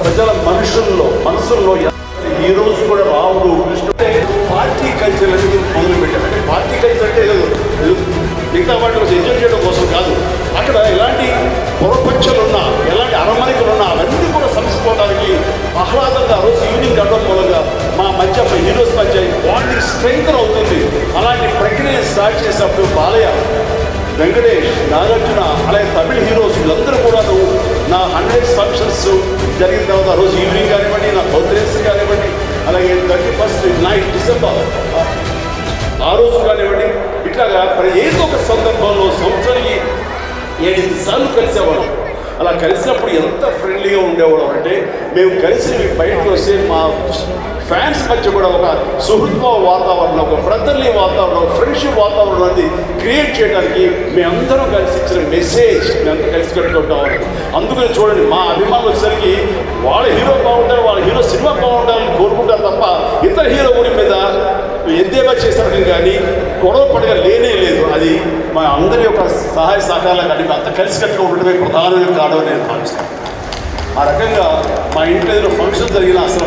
ప్రజల మనుషుల్లో మనసుల్లో ఈ రోజు కూడా రాముడు కృష్ణుడే పార్టీ కల్చర్ అనేది మొదలు పెట్టారు పార్టీ కల్చర్ అంటే మిగతా వాటిని ఎంజాయ్ చేయడం కోసం కాదు. అక్కడ ఎలాంటి పొరపక్షలు ఉన్నా ఎలాంటి అరమరికలు ఉన్నా అవన్నీ కూడా సమసిపోవడానికి ఆహ్లాదంగా ఆ రోజు ఈవినింగ్ గడవడం మూలంగా మా మధ్య మా హీరోస్ మధ్య బాండింగ్ స్ట్రెంగ్ అవుతుంది. అలాంటి ప్రక్రియ స్టార్ట్ చేసినప్పుడు బాలయ్య వెంకటేష్ నాగార్జున అలాగే నా ఫంక్షన్స్ జరిగిన తర్వాత రోజు ఈవినింగ్ కానివ్వండి నా బర్త్డేస్ కానివ్వండి అలాగే థర్టీ ఫస్ట్ నైట్ డిసెంబర్ ఆ రోజు కానివ్వండి ఇట్లాగా ఏదో ఒక సందర్భంలో సంవత్సరానికి ఏడు సార్లు కలిసేవాళ్ళం. అలా కలిసినప్పుడు ఎంత ఫ్రెండ్లీగా ఉండేవాళ్ళం అంటే మేము కలిసి బయటకు వస్తే మా ఫ్యాన్స్ మధ్య కూడా ఒక సుహృత్వ వాతావరణం ఒక బ్రదర్లీ వాతావరణం ఫ్రెండ్షిప్ వాతావరణం అనేది క్రియేట్ చేయడానికి మేమందరం కలిసి ఇచ్చిన మెసేజ్ మేమంతా కలిసి కట్టుకుంటాం. అందుకనే చూడండి మా అభిమానులు వచ్చేసరికి వాళ్ళ హీరో బాగుంటారు వాళ్ళ హీరో సినిమా బాగుంటారని కోరుకుంటారు తప్ప ఇతర హీరో గురి మీద ఎద్దేవా చేశారు కానీ గొడవ పడగా లేనే లేదు. అది మా అందరి యొక్క సహాయ సహకారాలు కానీ అంత కలిసి కట్టుగా ఉండడమే ప్రధానమైన కారణం నేను భావిస్తాను ఆ రకంగా మా ఇంట్లో ఏదైనా ఫంక్షన్ జరిగిన అసలు